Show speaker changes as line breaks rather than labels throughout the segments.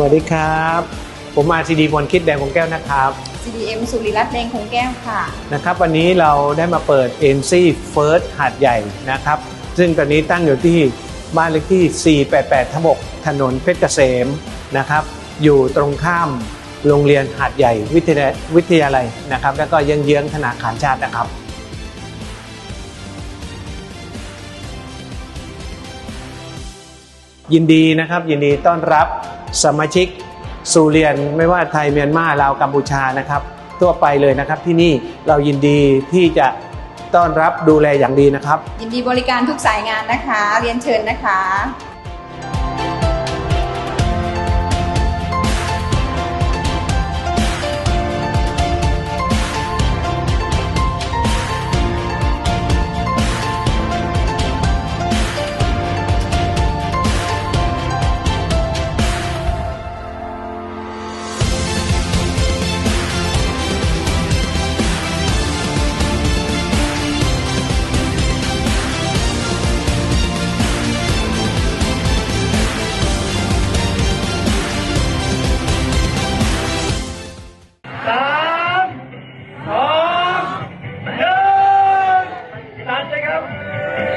วัสดีครับ ผมอาซีดีพลคิดแดงคงแก้วนะครับ
CDM สุริรัตน์แดงคงแก้วค่ะ
นะครับวันนี้เราได้มาเปิด NC First หาดใหญ่นะครับ ซึ่งตอนนี้ตั้งอยู่ที่บ้านเลขที่ 488ทับ6ถนนเพชรเกษมนะครับ อยู่ตรงข้ามโรงเรียนหาดใหญ่วิทยาวิทยาลัยนะครับ แล้วก็เยื้องๆธนาคารชาตินะครับ ยินดีนะครับยินดีต้อนรับสมาชิกสู่เรียนไม่ว่าไทยเมียนมาลาวกัมพูชานะครับ ทั่วไปเลยนะครับที่นี่เรายินดีที่จะต้อนรับดูแลอย่างดีนะครับ
ยินดีบริการทุกสายงานนะคะ เรียนเชิญนะคะ
ตั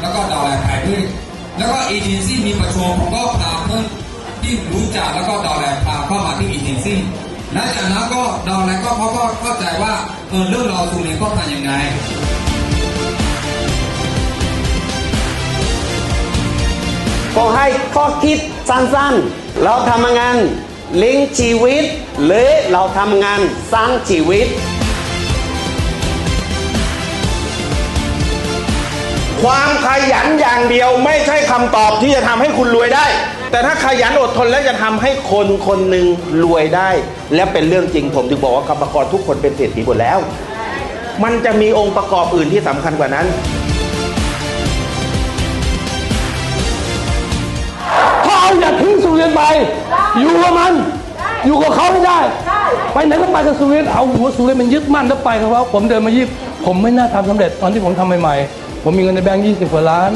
แล้วก็ดาวแลขายด้วยแล้วก็เอเจนซี่มีประชุมผมก็พาเพื่อนที่รู้จักแล้วก็ดาวแลพาเข้ามาที่เอเจนซี่และจากนั้นก็ดาวแลก็เขาก็เข้าใจว่าเออเรื่องเราตรงนี้ก็ทำยังไง
ก็ให้ข้อคิดสั้นๆ เราทำงานเลี้ยงชีวิต หรือเราทำงานสร้างชีวิต
ความขยันอย่างเดียวไม่ใช่คำตอบที่จะทำให้คุณรวยได้ แต่ถ้าขยันอดทนแล้วจะทำให้คนคนหนึ่งรวยได้ และเป็นเรื่องจริงผมถึงบอกว่ากรรมกรทุกคนเป็นเศรษฐีหมดแล้ว มันจะมีองค์ประกอบอื่นที่สำคัญกว่านั้น
ถ้าเอาอย่าทิ้งสุเรียนไป อยู่กับมัน อยู่กับเขาไม่ได้ ไปไหนก็ไปกับสุเรียนเอาหัวสุเรียนมันยึดมั่นแล้วไปกับเขาผมเดินมายี่ผมไม่น่าทำสำเร็จตอนที่ผมทำใหม่ๆ ผมมีเงินในแบงค์ยี่สิบกว่าล้าน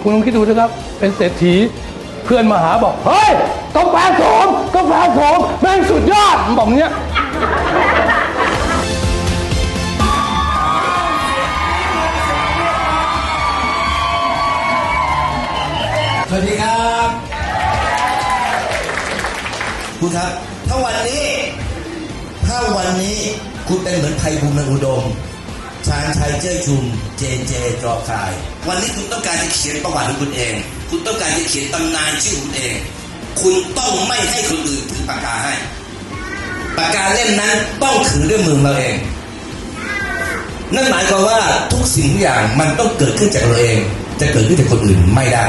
คุณลองคิดดูนะครับ เป็นเศรษฐีเพื่อนมาหาบอก เฮ้ยกาแฟโสมกาแฟโสมแม่งสุดยอดบอกเนี้ย
สวัสดีครับคุณครับ ถ้าวันนี้ ถ้าวันนี้คุณเป็นเหมือนไพบูลย์เมืองอุดม ชาญชัยเจ้ยชุมเจนเจจอคาย วันนี้คุณต้องการจะเขียนประวัติของคุณเอง คุณต้องการจะเขียนตำนานชื่อคุณเอง คุณต้องไม่ให้คนอื่นถือปากกาให้ปากกาเล่มนั้นต้องถือด้วยมือเราเอง นั่นหมายความว่าทุกสิ่งทุกอย่างมันต้องเกิดขึ้นจากเราเอง จะเกิดขึ้นจากคนอื่นไม่ได้